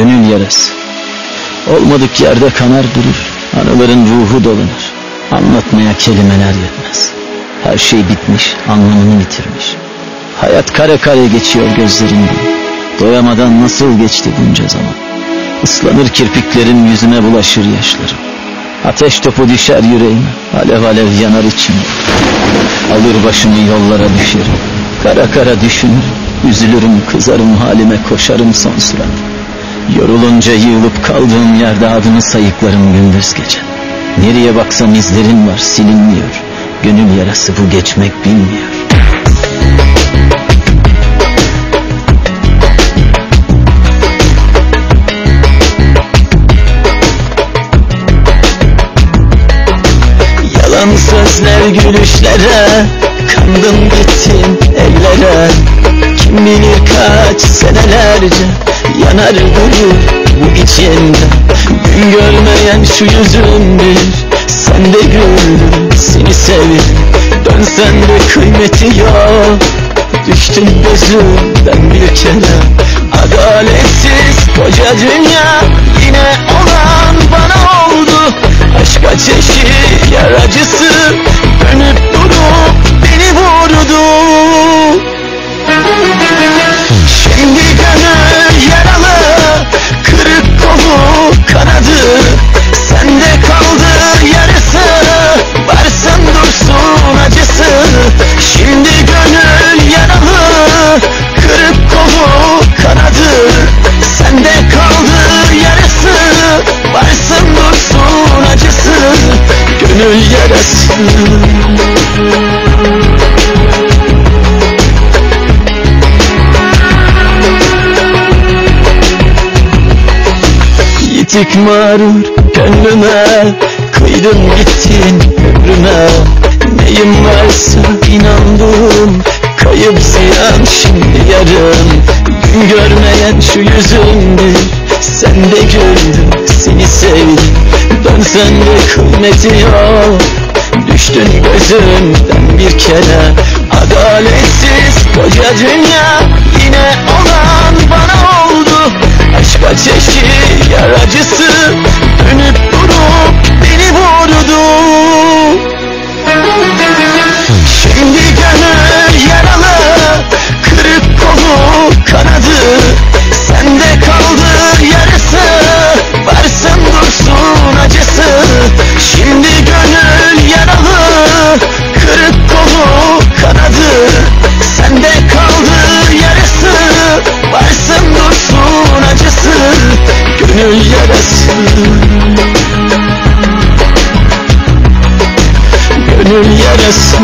gönül yarası. Olmadık yerde kanar durur, anıların ruhu dolanır. Anlatmaya kelimeler yetmez. Her şey bitmiş, anlamını yitirmiş. Hayat kare kare geçiyor gözlerimden. Doyamadan nasıl geçti bunca zaman. Islanır kirpiklerim yüzüme bulaşır yaşlarım. Ateş topu düşer yüreğime, alev alev yanar içim. Alır başımı yollara düşerim, kara kara düşünürüm. Üzülürüm, kızarım halime, koşarım son. Yorulunca yığılıp kaldığım yerde adını sayıklarım gündüz gece. Nereye baksam izlerim var, silinmiyor. Gönül yarası bu geçmek bilmiyor. Yalan sözler gülüşlere Kandım gittim ellere Kim bilir kaç senelerce Yanar durur bu içimde. Gün görmeyen şu yüzüm bir. Sen de güldün seni sevdim Dönsen de kıymeti yok. Düştün gözümden bir kere. Adaletsiz koca dünya Yine olan bana oldu. Aşk ateşi yar acısı Dönüp Yarası Yitik mağrur gönlüme Kıydın gittin ömrüme. Neyim varsa inandım Kayıp ziyan şimdi yarım Gün görmeyen şu yüzümdü Sen de güldün seni sevdim. Dönsen de kıymeti yok Düştün gözümden bir kere Adaletsiz koca dünya Yine olan bana oldu. Aşk ateşi yar acısı Dönüp Gönül yarası. Gönül yarası